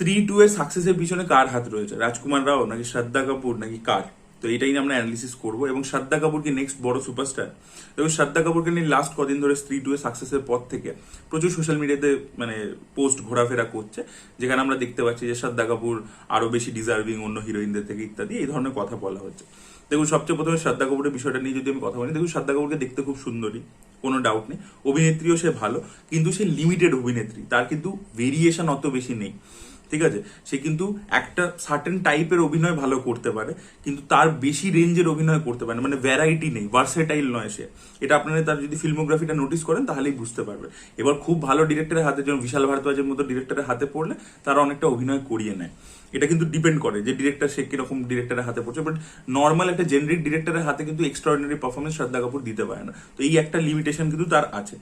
স্ত্রী টু এর সাকসেসের পিছনে কার হাত রয়েছে? রাজকুমার রাও, নাকি শ্রদ্ধা কাপুর, নাকি কার? তো এটাই আমরা অ্যানালিসিস করব। এবং শ্রদ্ধা কাপুর কি নেক্সট বড় সুপারস্টার এবং শ্রদ্ধা কাপুরকে নিয়ে লাস্ট কদিন ধরে স্ত্রী টু এর সাকসেসের পর থেকে প্রচুর সোশ্যাল মিডিয়াতে মানে পোস্ট ঘোরাফেরা করছে। যেখানে আমরা দেখতে পাচ্ছি যে শ্রদ্ধা কাপুর আরও বেশি ডিজার্ভিং অন্য হিরোইনদের থেকে ইত্যাদি, এই ধরনের কথা বলা হচ্ছে। দেখুন, সবচেয়ে প্রথমে শ্রদ্ধা কাপুরের বিষয়টা নিয়ে যদি আমি কথা বলি, দেখুন, শ্রদ্ধা কাপুরকে দেখতে খুব সুন্দরী, কোনো ডাউট নেই। অভিনেত্রীও সে ভালো, কিন্তু সে লিমিটেড অভিনেত্রী, তার কিন্তু ভেরিয়েশন অত বেশি নেই। ঠিক আছে? সে কিন্তু একটা সার্টেন টাইপের অভিনয় ভালো করতে পারে, কিন্তু তার বেশি রেঞ্জের অভিনয় করতে পারে। মানে ভ্যারাইটি নেই ভার্সেটাইল নয় সে। এটা আপনারা তার যদি ফিল্মোগ্রাফিটা নোটিস করেন, তাহলেই বুঝতে পারবে। এবার খুব ভালো ডিরেক্টরের হাতে, যেমন বিশাল ভারদ্বাজের মতো ডিরেক্টরের হাতে পড়লে, তারা অনেকটা অভিনয় করিয়ে নেয়। এটা কিন্তু ডিপেন্ড করে যে ডিরেক্টর সে কীরকম ডিরেক্টরের হাতে পড়ছে। বাট নর্মাল একটা জেনারিক ডিরেক্টরের হাতে কিন্তু এক্সট্রাঅর্ডিনারি পারফরমেন্স শ্রদ্ধা কাপুর দিতে পারে না। তো এই একটা লিমিটেশন কিন্তু তার আছে।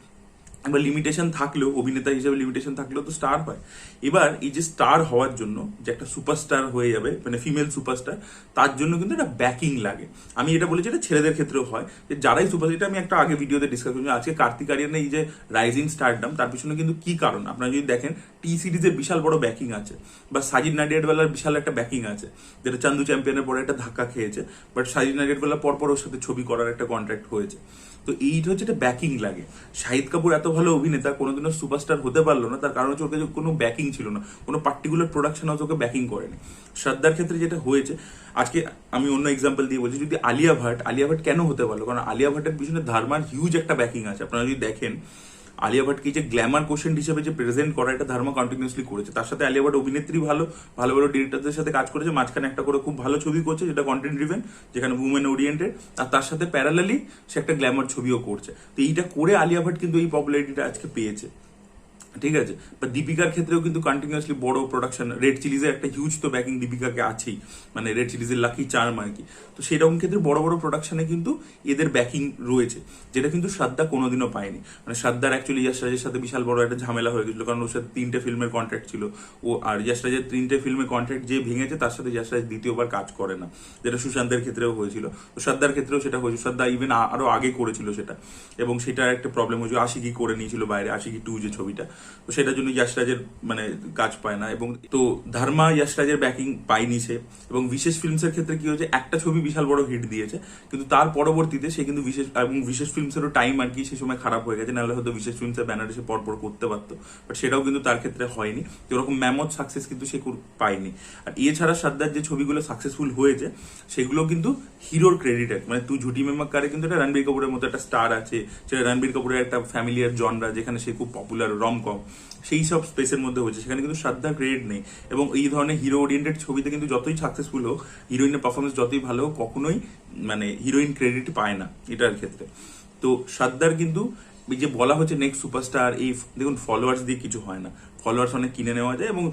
এবার লিমিটেশন থাকলেও, অভিনেতা হিসেবে লিমিটেশন থাকলেও তো স্টার হয়। এবার এই যে স্টার হওয়ার জন্য যে একটা সুপারস্টার হয়ে যাবে মানে ফিমেল সুপারস্টার তার জন্য কিন্তু একটা ব্যাকিং লাগে। আমি এটা বলেছি, এটা ছেলেদের ক্ষেত্রেও হয়। যে যারাই সুপার এটা আমি একটা আগে ভিডিওতে ডিসকাস করেছি, আজকে কার্তিক আরিয়ানের এই যে রাইজিং স্টারডাম তার পিছনে কিন্তু কি কারণ? আপনারা যদি দেখেন টি সিরিজের বিশাল বড় ব্যাকিং আছে, বা সাজিদ নাডিয়াডওয়ালার বিশাল একটা ব্যাকিং আছে, যেটা চান্দু চ্যাম্পিয়নের পরে একটা ধাক্কা খেয়েছে বাট সাজিদ নাডিয়াডওয়ালা পরপর ওর সাথে ছবি করার একটা কন্ট্রাক্ট হয়েছে। তো এই হচ্ছে একটা ব্যাকিং লাগে। শাহিদ কাপুর এত ভালো অভিনেতা, কোনোদিনও সুপারস্টার হতে পারল না, তার কারণ হচ্ছে ওকে কোনো ব্যাকিং ছিল না। কোনো পার্টিকুলার প্রোডাকশন হাউস ওকে ব্যাকিং করেনি। শ্রদ্ধার ক্ষেত্রে যেটা হয়েছে, আজকে আমি অন্য এক্সাম্পল দিয়ে বলছি, যদি আলিয়া ভাট আলিয়া ভাট কেন হতে পারল? কারণ আলিয়া ভাটের পিছনে ধারমার হিউজ একটা ব্যাকিং আছে। আপনারা যদি দেখেন আলিয়া ভাটকে যে গ্ল্যামার কোশ্চেন হিসেবে যে প্রেজেন্ট করা এটা ধর্মা কন্টিনিউসলি করেছে, তার সাথে আলিয়া ভাট অভিনেত্রী ভালো ভালো ভালো ডিরেক্টরদের সাথে কাজ করেছে, মাঝখানে একটা করে খুব ভালো ছবি করছে, যেটা কন্টেন্ট ড্রিভেন যেখানে উমেন ওরিয়েন্টেড আর তার সাথে প্যারালালি সে একটা গ্ল্যামার ছবিও করছে। তো এইটা করে আলিয়া ভাট কিন্তু এই পপুলারিটিটা আজকে পেয়েছে। ঠিক আছে? বা দীপিকার ক্ষেত্রেও কিন্তু কন্টিনিউয়াসলি বড় প্রোডাকশন রেড চিলিজের একটা হিউজ তো ব্যাকিং দীপিকাকে আছেই। মানে রেড চিলিজের লাকি চার্ম আর কি। তো সেরকম ক্ষেত্রে বড় বড় প্রোডাকশনে কিন্তু এদের ব্যাকিং রয়েছে, যেটা কিন্তু শ্রদ্ধা কোনোদিনও পায়নি। মানে শ্রদ্ধার অ্যাকচুয়ালি ইয়াশ রাজের সাথে বিশাল বড় একটা ঝামেলা হয়ে গেছিল, কারণ ওর সাথে তিনটে ফিল্মের কন্ট্রাক্ট ছিল। ও আর ইয়াশ রাজের তিনটে ফিল্মের কন্ট্রাক্ট যে ভেঙেছে, তার সাথে ইয়াশ রাজ দ্বিতীয়বার কাজ করে না, যেটা সুশান্তের ক্ষেত্রেও হয়েছিল। তো শ্রদ্ধার ক্ষেত্রেও সেটা হয়েছিল শ্রদ্ধা ইভেন আরও আগে করেছিল সেটা। এবং সেটার একটা প্রবলেম হয়েছিল আশিকি করে নিয়েছিল বাইরে আশিকি টু যে ছবিটা। তো সেটার জন্য ইয়াশরাজের মানে কাজ পায় না। এবং তো ধর্মা ইয়াশরাজের ব্যাকিং পায়নি সে। এবং বিশেষ ফিল্মসের ক্ষেত্রে কি হয়েছে, একটা ছবি বিশাল বড় হিট দিয়েছে। কিন্তু তার পরবর্তীতে সে কিন্তু বিশেষ, এবং বিশেষ ফিল্মসেরও টাইম আর কি সেই সময় খারাপ হয়ে গেছে। নাহলে হয়তো বিশেষ ফিল্মসের ব্যানারে সে পরপর করতে পারতো। বাট সেটাও কিন্তু তার ক্ষেত্রে হয়নি। তো ওরকম ম্যামথ সাকসেস কিন্তু সে পায়নি। আর এছাড়া সাদ্দার যে ছবিগুলো সাকসেসফুল হয়েছে, সেগুলো কিন্তু হিরোর ক্রেডিটেড মানে তুই ঝুটি মেমাক্কারে কিন্তু একটা রণবীর কাপুরের মতো একটা স্টার আছে। সেটা রণবীর কাপুরের একটা ফ্যামিলিয়ার জনরা যেখানে সে খুব পপুলার রম কম সেই সব স্পেসের মধ্যে হয়েছে। সেখানে কিন্তু শ্রদ্ধার ক্রেডিট নেই। এবং এই ধরনের হিরো ওরিয়েন্টেড ছবিতে কিন্তু যতই সাকসেসফুল হোক হিরোইনের পারফরমেন্স যতই ভালো হোক, কখনোই মানে হিরোইন ক্রেডিট পায় না এটার ক্ষেত্রে। তো শ্রদ্ধার কিন্তু এই যে বলা হচ্ছে নেক্সট সুপারস্টার এই দেখুন ফলোয়ার্স দিয়ে কিছু হয় না। ফলোয়ার্স অনেক কিনে নেওয়া যায় এবং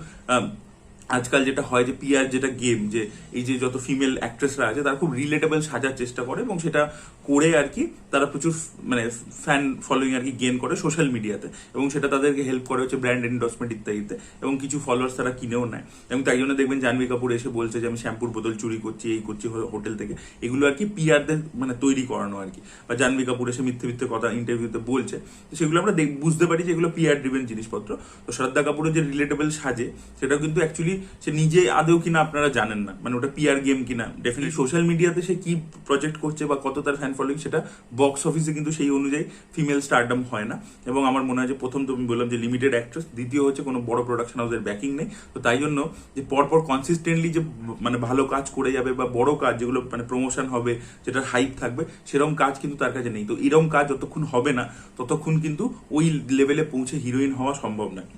আজকাল যেটা হয় যে পিয়ার যেটা গেম যে এই যে যত ফিমেল অ্যাক্ট্রেসরা আছে, তারা খুব রিলেটেবল সাজার চেষ্টা করে এবং সেটা করে আর কি তারা প্রচুর মানে ফ্যান ফলোয়িং আর কি গেন করে সোশ্যাল মিডিয়াতে এবং সেটা তাদেরকে হেল্প করে হচ্ছে ব্র্যান্ড এন্ডোর্সমেন্ট ইত্যাদিতে। এবং কিছু ফলোয়ার্স তারা কিনেও নেয়। এবং তাই জন্য দেখবেন জাহ্নবী কাপুর এসে বলছে যে আমি শ্যাম্পুর বোতল চুরি করছি এই করছি হোটেল থেকে। এগুলো আর কি পিয়ারদের মানে তৈরি করানো আর কি। বা জাহ্নবী কাপুর এসে মিথ্যে মিথ্যে কথা ইন্টারভিউতে বলছে। তো সেগুলো আমরা দেখ- বুঝতে পারি যে এগুলো পিয়ার ড্রিভেন জিনিসপত্র। তো শ্রদ্ধা কাপুরের যে রিলেটেবল সাজে সেটা কিন্তু অ্যাকচুয়ালি সে নিজে আদৌ কিনা আপনারা জানেন না। মানে ওটা পিয়ার গেম কিনা। ডেফিনেটলি সোশ্যাল মিডিয়াতে সে কি প্রজেক্ট করছে বা কত তার ফ্যান ফলোয়িং সেটা বক্স অফিসে কিন্তু সেই অনুযায়ী ফিমেল স্টারডম হয় না। এবং আমার মনে হয় যে প্রথম তুমি বললাম যে লিমিটেড অ্যাক্ট্রেস দ্বিতীয় হচ্ছে কোনো বড় প্রোডাকশন হাউসের ব্যাকিং নেই। তো তাই জন্য যে পরপর কনসিস্টেন্টলি যে মানে ভালো কাজ করে যাবে বা বড় কাজ, যেগুলো মানে প্রমোশন হবে যেটার হাইপ থাকবে সেরকম কাজ কিন্তু তার কাছে নেই। তো এরকম কাজ যতক্ষণ হবে না, ততক্ষণ কিন্তু ওই লেভেলে পৌঁছে হিরোইন হওয়া সম্ভব নয়।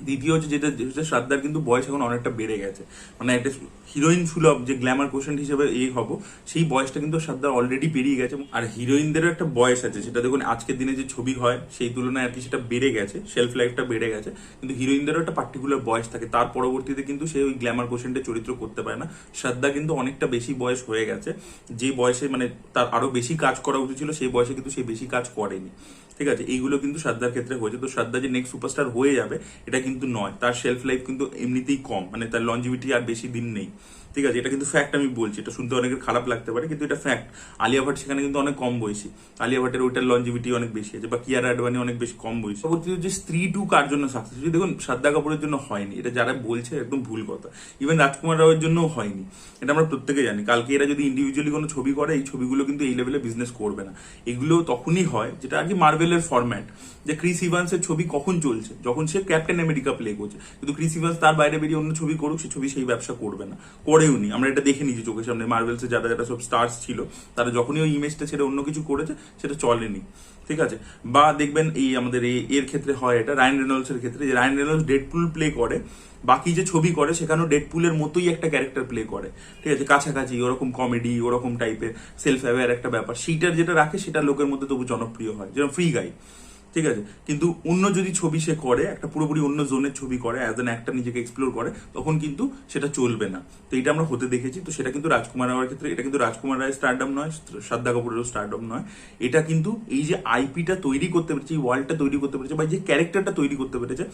দ্বিতীয় হচ্ছে যেটা যেটা শ্রদ্ধার কিন্তু বয়স এখন অনেকটা বেড়ে গেছে। মানে একটা হিরোইন সুলভ যে গ্ল্যামার কোশ্চেন হিসেবে এই হব, সেই বয়সটা কিন্তু শ্রদ্ধার অলরেডি পেরিয়ে গেছে আর হিরোইনদেরও একটা বয়স আছে। সেটা দেখুন, আজকের দিনে যে ছবি হয়, সেই তুলনায় আর কি সেটা বেড়ে গেছে সেলফ লাইফটা বেড়ে গেছে। কিন্তু হিরোইনদেরও একটা পার্টিকুলার বয়স থাকে। তার পরবর্তীতে কিন্তু সে ওই গ্ল্যামার কোশ্চেনটা চরিত্র করতে পারে না। শ্রদ্ধা কিন্তু অনেকটা বেশি বয়স হয়ে গেছে। যে বয়সে মানে তার আরও বেশি কাজ করা উচিত ছিল, সেই বয়সে কিন্তু সে বেশি কাজ করেনি। ঠিক আছে, এইগুলো কিন্তু শ্রদ্ধার ক্ষেত্রে হয়েছে। তো শ্রদ্ধা যে নেক্সট সুপারস্টার হয়ে যাবে, এটা কিন্তু নয়। তার সেলফ লাইফ কিন্তু এমনিতেই কম মানে তার লঞ্জিভিটি আর বেশি দিন নেই। ঠিক আছে, এটা কিন্তু ফ্যাক্ট আমি বলছি, এটা শুনতে অনেকের খারাপ লাগতে পারে, কিন্তু এটা ফ্যাক্ট আলিয়া ভাট সেখানে কিন্তু অনেক কম বয়সী। আলিয়া ভাটের ওইটার লঞ্জিভিটি অনেক বেশি আছে, বা কিয়ারা আডবানি অনেক বেশি কম বয়সী। পরবর্তীতে যে স্ত্রী টু কার জন্য সাকসেস দেখুন শ্রদ্ধা কাপুরের জন্য হয়নি, এটা যারা বলছে একদম ভুল কথা। ইভেন রাজকুমার রাওয়ের জন্যও হয়নি। এটা আমরা প্রত্যেকে জানি। কালকে এরা যদি ইন্ডিভিজুয়ালি কোনো ছবি করে, এই ছবিগুলো কিন্তু এই লেভেলে বিজনেস করবে না। এগুলো তখনই হয়, যেটা আর কি মার্বেলের ফরম্যাট যে ক্রিস ইভান্সের ছবি কখন চলছে? যখন সে ক্যাপ্টেন আমেরিকা প্লে করছে। কিন্তু ক্রিস ইভান্স তার বাইরে বেরিয়ে অন্য ছবি করুক, সে ছবি সেই ব্যবসা করবে না। করেও নি আমরা এটা দেখে নিয়েছি চোখের সামনে। মার্বেলসে যারা যারা সব স্টার্স ছিল, তারা যখনই ওই ইমেজটা ছেড়ে অন্য কিছু করেছে, সেটা চলেনি। ঠিক আছে? বা দেখবেন এই আমাদের এর ক্ষেত্রে হয় এটা রায়ন রেনল্ডস এর ক্ষেত্রে, যে রায়ন রেনল্ডস ডেডপুল প্লে করে, বাকি যে ছবি করে, সেখানেও ডেডপুলের মতোই একটা ক্যারেক্টার প্লে করে। ঠিক আছে? কাছাকাছি, ওরকম কমেডি ওরকম টাইপের সেলফ অ্যাওয়ার একটা ব্যাপার। সেইটার যেটা রাখে, সেটা লোকের মধ্যে তবু জনপ্রিয় হয়। যেরকম ফ্রি গাই ঠিক আছে? কিন্তু অন্য যদি ছবি সে করে, একটা পুরোপুরি অন্য জোনের ছবি করে অ্যাজ অ্যান একটা নিজেকে এক্সপ্লোর করে, তখন কিন্তু সেটা চলবে না। তো এটা আমরা হতে দেখেছি। তো সেটা কিন্তু রাজকুমার রাওয়ার ক্ষেত্রে, এটা কিন্তু রাজকুমার রায় স্টারডম নয়, শ্রদ্ধা কাপুরেরও স্টারডম নয়। এটা কিন্তু এই যে আইপিটা তৈরি করতে পেরেছে, এই ওয়ার্ল্ডটা তৈরি করতে পেরেছে, বা যে ক্যারেক্টারটা তৈরি করতে পেরেছে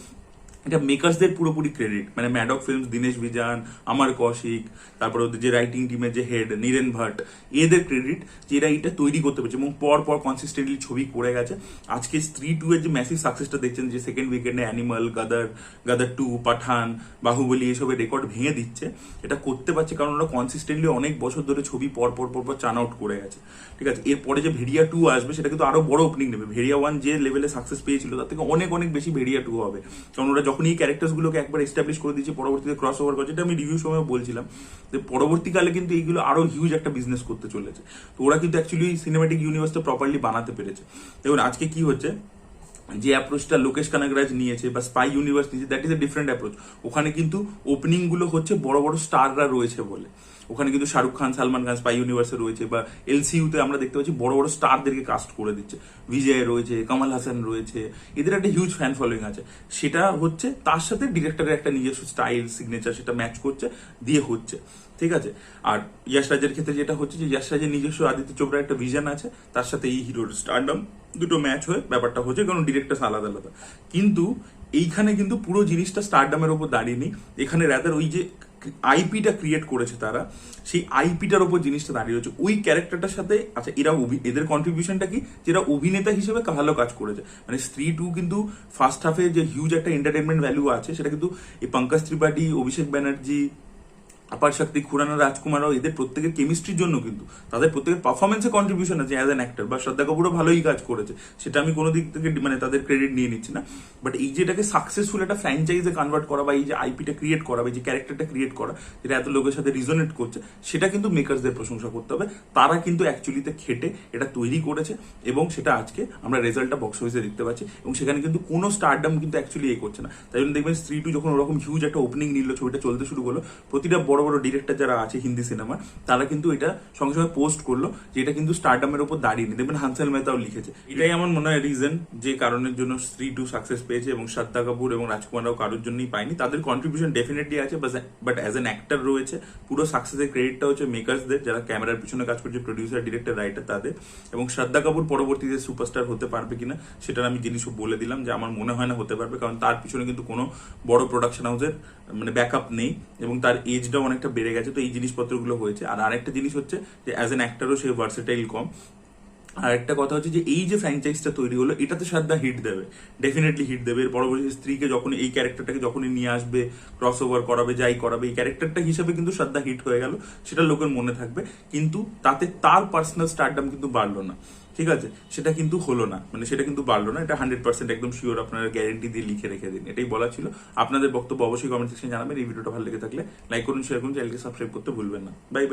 এটা মেকার্সদের পুরোপুরি ক্রেডিট মানে ম্যাডক ফিল্মস দীনেশ বিজান আমার কৌশিক তারপর ওদের যে রাইটিং টিমের যে হেড নীরেন ভাট এদের ক্রেডিট যে এরা এটা তৈরি করতে পেরেছে এবং পর পর কনসিস্টেন্টলি ছবি করে গেছে। আজকে স্ত্রী টু এর যে ম্যাসিভ সাকসেসটা দেখছেন, যে সেকেন্ড উইকেন্ডে অ্যানিমাল গাদার গাদার টু পাঠান বাহুবলী এসবের রেকর্ড ভেঙে দিচ্ছে, এটা করতে পারছে কারণ ওরা কনসিস্টেন্টলি অনেক বছর ধরে ছবি পর পর পর পর চান আউট করে গেছে। ঠিক আছে? এরপরে যে ভেরিয়া টু আসবে সেটা কিন্তু আরও বড় ওপেনিং নেবে ভেরিয়া ওয়ান যে লেভেলে সাকসেস পেয়েছিল, তার থেকে অনেক অনেক বেশি ভেরিয়া টু হবে। কারণ ওরা যখন এই ক্যারেক্টার গুলোকে একবার এস্টাবলিশ করে দিচ্ছে পরবর্তীতে ক্রস ওভার করছে, এটা আমি রিভিউ সময় বলছিলাম। যে পরবর্তীকালে কিন্তু এইগুলো আরও হিউজ একটা বিজনেস করতে চলেছে। তো ওরা কিন্তু অ্যাকচুয়ালি সিনেমাটিক ইউনিভার্সটা প্রপারলি বানাতে পেরেছে। দেখুন, আজকে কি হচ্ছে? যে অ্যাপ্রোচটা লোকেশ কানাগরাজ নিয়েছে বা স্পাই ইউনিভার্স নিয়েছে that is a different approach ওখানে কিন্তু ওপেনিংগুলো হচ্ছে বড় বড় স্টাররা রয়েছে বলে। ওখানে কিন্তু শাহরুখ খান সালমান খান স্পাই ইউনিভার্সে রয়েছে বা এলসিইউতে আমরা দেখতে পাচ্ছি বড় বড় স্টারদেরকে কাস্ট করে দিচ্ছে। বিজয় রয়েছে কামাল হাসান রয়েছে, এদের একটা হিউজ ফ্যান ফলোয়িং আছে। সেটা হচ্ছে তার সাথে ডিরেক্টরের একটা নিজস্ব স্টাইল সিগনেচার সেটা ম্যাচ করছে, দিয়ে হচ্ছে। ঠিক আছে? আর ইয়াশ রাজের ক্ষেত্রে যেটা হচ্ছে যে, ইয়াশ রাজের নিজস্ব আদিত্য চোপড়ার একটা ভিশন আছে, তার সাথে এই হিরোর স্টারডম দুটো ম্যাচ হয়ে ব্যাপারটা হচ্ছে, কারণ ডিরেক্টর আলাদা আলাদা। কিন্তু এইখানে কিন্তু পুরো জিনিসটা স্টারডামের ওপর দাঁড়িয়ে নেই। এখানে রাদার ওই যে আইপিটা ক্রিয়েট করেছে তারা, সেই আইপিটার ওপর জিনিসটা দাঁড়িয়ে রয়েছে। ওই ক্যারেক্টারটার সাথে আচ্ছা এরা এদের কন্ট্রিবিউশনটা কি? যেটা অভিনেতা হিসেবে ভালো কাজ করেছে। মানে স্ত্রী টু কিন্তু ফার্স্ট হাফে যে হিউজ একটা এন্টারটেনমেন্ট ভ্যালু আছে, সেটা কিন্তু এই পঙ্কজ ত্রিপাঠী, অভিষেক ব্যানার্জি আপার শক্তি, খুরানা রাজকুমারও এদের প্রত্যেকের কেমিস্ট্রির জন্য কিন্তু। তাদের প্রত্যেকের পারফরমেন্সে কন্ট্রিবিউশন আছে অ্যাজ অ্যান অ্যাক্টর বা শ্রদ্ধা কাপুরও ভালোই কাজ করেছে। সেটা আমি কোনো দিক থেকে মানে তাদের ক্রেডিট নিয়ে নিচ্ছি না। বাট এই যে এটাকে সাকসেসফুল একটা ফ্র্যাঞ্চাইজে কনভার্ট করা বা এই যে আইপিটা ক্রিয়েট করা বা যে ক্যারেক্টারটা ক্রিয়েট করা, যেটা এত লোকের সাথে রিজনেট করছে, সেটা কিন্তু মেকার্সদের প্রশংসা করতে হবে। তারা কিন্তু অ্যাকচুয়ালিতে খেটে এটা তৈরি করেছে এবং সেটা আজকে আমরা রেজাল্টটা বক্স অফিসে দেখতে পাচ্ছি এবং সেখানে কিন্তু কোনো স্টারডাম কিন্তু অ্যাকচুয়ালি এ করছে না। তাই জন্য দেখবেন স্ত্রী টু যখন ওরকম হিউজ একটা ওপেনিং নিল, ছবিটা চলতে শুরু করল, প্রতিটা বড় বড় ডিরেক্টর যারা আছে হিন্দি সিনেমা তারা কিন্তু এটা সঙ্গে সঙ্গে পোস্ট করল যে এটা কিন্তু স্টারডামের উপর দাঁড়িয়ে দেখবেন হানসেল মেহতাও লিখেছে। এটাই আমার মনে হয় রিজন যে কারণের জন্য স্ত্রী টু সাকসেস পেয়েছে এবং শ্রদ্ধা কাপুর এবং রাজকুমার রাও কারোর জন্যই পায়নি। তাদের কন্ট্রিবিউশন ডেফিনেটলি আছে বাট অ্যাজ অ্যান অ্যাক্টর রয়েছে, পুরো সাকসেসের ক্রেডিটটা হচ্ছে মেকার্সদের যারা ক্যামেরার পিছনে কাজ করছে প্রডিউসার ডিরেক্টর রাইটার তাদের। এবং শ্রদ্ধা কাপুর পরবর্তীতে সুপারস্টার হতে পারবে কিনা, সেটার আমি জিনিসও বলে দিলাম যে আমার মনে হয় না হতে পারবে, কারণ তার পিছনে কিন্তু কোনো বড় প্রোডাকশন হাউসের মানে ব্যাকআপ নেই এবং তার এজটাও অনেকটা বেড়ে গেছে, তো এই জিনিসপত্রগুলো হয়েছে। আর আরেকটা জিনিস হচ্ছে যে অ্যাজ অ্যান অ্যাক্টারও সে ভার্সেটাইল কম। আর একটা কথা হচ্ছে যে, এই যে ফ্র্যাঞ্চাইজটা তৈরি হলো, এটাতে শ্রদ্ধা হিট দেবে। ডেফিনেটলি হিট দেবে। এর পরবর্তী স্ত্রীকে যখন এই ক্যারেক্টারটাকে যখনই নিয়ে আসবে ক্রস ওভার করাবে, যাই করাবে, এই ক্যারেক্টারটা হিসেবে কিন্তু শ্রদ্ধা হিট হয়ে গেল, সেটা লোকের মনে থাকবে। কিন্তু তাতে তার পার্সোনাল স্টারডাম কিন্তু বাড়লো না। ঠিক আছে, সেটা কিন্তু হলো না। মানে সেটা কিন্তু বাড়লো না, এটা হান্ড্রেড পার্সেন্ট একদম শিওর আপনারা গ্যারেন্টি দিয়ে লিখে রেখে দিন। এটাই বলা ছিল। আপনাদের বক্তব্য অবশ্যই কমেন্ট সেকশনে জানাবেন। এই ভিডিওটা ভালো লেগে থাকলে লাইক করুন শেয়ার করুন চ্যানেলকে সাবস্ক্রাইব করতে ভুলবেন না। Bye bye